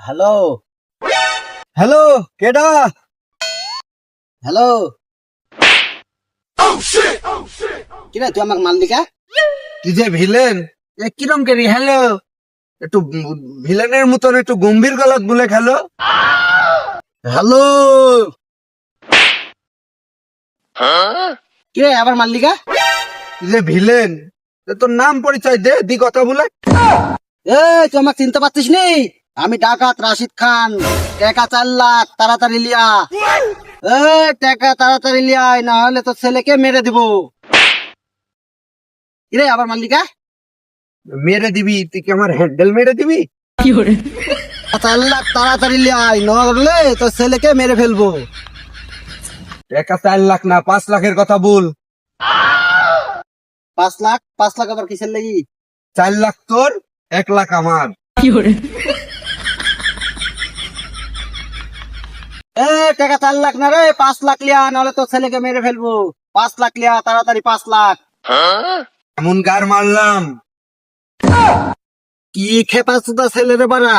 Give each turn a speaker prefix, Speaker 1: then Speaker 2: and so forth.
Speaker 1: Hello. Hello কেডা? Hello. কিরে তুই আমাকে মারলি কা
Speaker 2: তুই যে ভিলেন? এ কিরম করি হ্যালো? একটু ভিলেনের মতন একটু গম্ভীর গলাত বলে খেলো।
Speaker 1: হ্যালো। কিরে আবার মারলি কা
Speaker 2: তুই যে ভিলেন? তোর নাম পরিচয় দে দি কথা বলে।
Speaker 1: এ তুই আমাকে চিনতে পারছিস নি? আমি ডাকাত রাশিদ খান। টাকা চার লাখ তাড়াতাড়ি লিয়া। এ টাকা তাড়াতাড়ি লিয়াই না হলে তোর ছেলেকে মেরে দিব। কিরে আবার মারলি কা
Speaker 2: মেরে দিবি তুই কি আমার হ্যান্ডেল মেরে দিবি?
Speaker 1: চার লাখ তাড়াতাড়ি লিয়াই নলে তোর ছেলেকে মেরে ফেলব।
Speaker 2: টাকা চার লাখ না পাঁচ লাখের কথা বল।
Speaker 1: পাঁচ লাখ? পাঁচ লাখ আবার কিসের লাগি?
Speaker 2: চার লাখ তোর এক লাখ আমার।
Speaker 1: এ টাকা চার লাখ না রে পাঁচ লাখ লিয়া নাহলে তোর ছেলেকে মেরে ফেলব। পাঁচ লাখ লিয়া তাড়াতাড়ি পাঁচ লাখ।
Speaker 2: এমন গার মারলাম।
Speaker 1: কি খেপা সুদা ছেলেরে বাড়া?